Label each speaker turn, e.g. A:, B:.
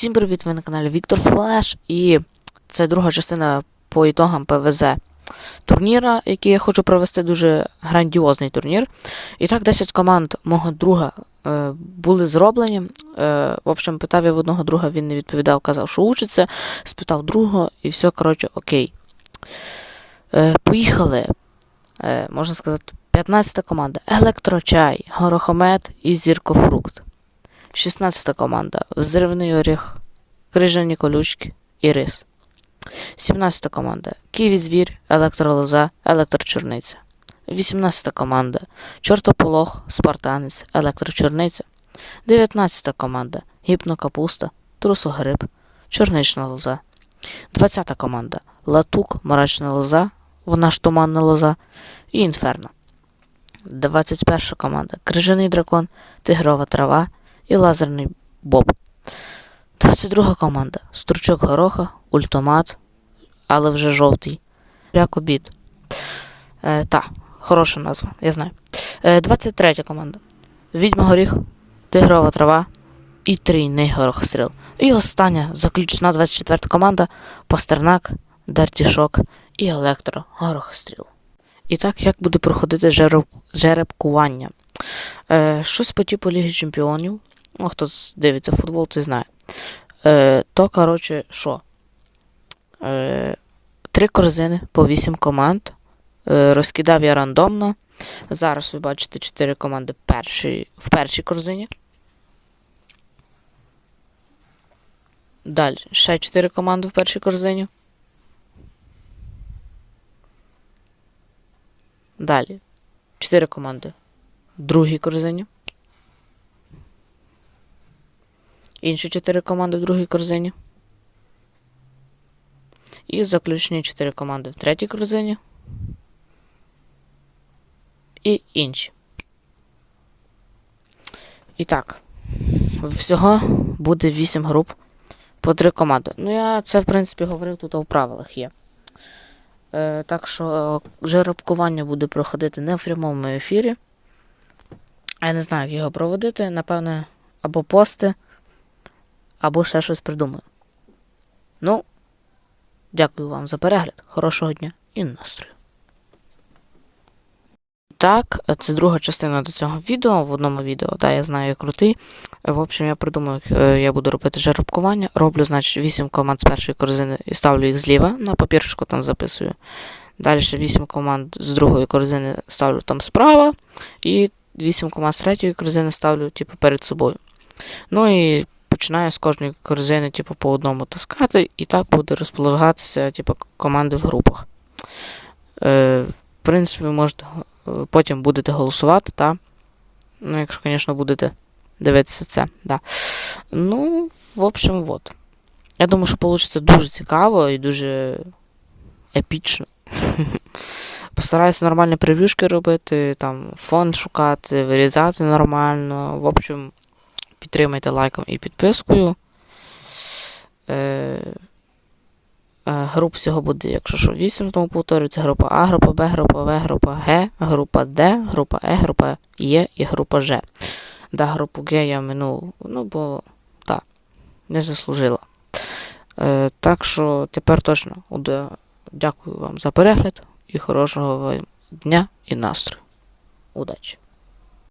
A: Всім привіт, ви на каналі Віктор Флеш, і це друга частина по ітогам ПВЗ турніра, який я хочу провести дуже грандіозний турнір. І так, 10 команд мого друга е, були зроблені. Е, в общем, питав я в одного друга, він не відповідав, казав, що учиться, спитав другого, і все, коротше, окей. Е, поїхали. Е, можна сказати, 15 команда. Електрочай, горохомет і зіркофрукт. 16 команда. Взривний оріх, крижані колючки і рис. 17 команда. Київ звір, електролоза, електрочорниця. 18 команда. Чортополох, спартанець, електрочорниця. 19 команда. Гіпнокапуста, трусогриб, чорнична лоза. 20 команда. Латук, мрачна лоза, вона ж туманна лоза і інферно. 21 команда. Крижаний дракон, тигрова трава і лазерний боб. 22 команда. Стручок гороха, ультомат, але вже жовтий. Ряк обід. Е, та, хороша назва, я знаю. Е, 23 команда. Відьма горіх, тигрова трава і трійний горохстріл. І остання заключна 24 команда Пастернак, Дертішок і Електро Горохстріл. І так, як буде проходити жереб... жеребкування? Е, щось по типу Ліги Чемпіонів. Ну, хто дивиться футбол, той знає. Е, то, коротше, що? Е, три корзини по вісім команд. Е, розкидав я рандомно. Зараз ви бачите чотири команди перші, в першій корзині. Далі ще чотири команди в першій корзині. Далі. Чотири команди в другій корзині. Інші чотири команди в другій корзині. І заключні чотири команди в третій корзині. І інші. І так. Всього буде 8 груп по 3 команди. Ну, я це, в принципі, говорив тут у правилах є. Е, так що жеребкування буде проходити не в прямому ефірі. Я не знаю, як його проводити. Напевне, або пости, або ще щось придумаю. Ну, дякую вам за перегляд. Хорошого дня і настрою. Так, це друга частина до цього відео. В одному відео, да, я знаю, я крутий. В общем, я придумав, як е, я буду робити жеребкування. Роблю, значить, 8 команд з першої корзини і ставлю їх зліва, на папірчику там записую. Далі 8 команд з другої корзини ставлю там справа. І 8 команд з третьої корзини ставлю, типу, перед собою. Ну і починаю з кожної корзини, типу, по одному таскати, і так буде розполагатися, типу, команди в групах. Е, в принципі, ви можете е, потім будете голосувати, та? Ну, якщо, звісно, будете дивитися це, да. Ну, в общем, вот. Я думаю, що вийде дуже цікаво і дуже епічно. Постараюся нормальні прев'юшки робити, там фон шукати, вирізати нормально. В общем, підтримайте лайком і підпискою. Е, е, груп всього буде, якщо що, 8, знову повторюю, група А, група Б, група В, група Г, група Д, група Е, група Є і група Ж. Да, групу Г я минув, ну, бо так, не заслужила. Е, так що тепер точно. Дякую вам за перегляд і хорошого вам дня і настрою. Удачі!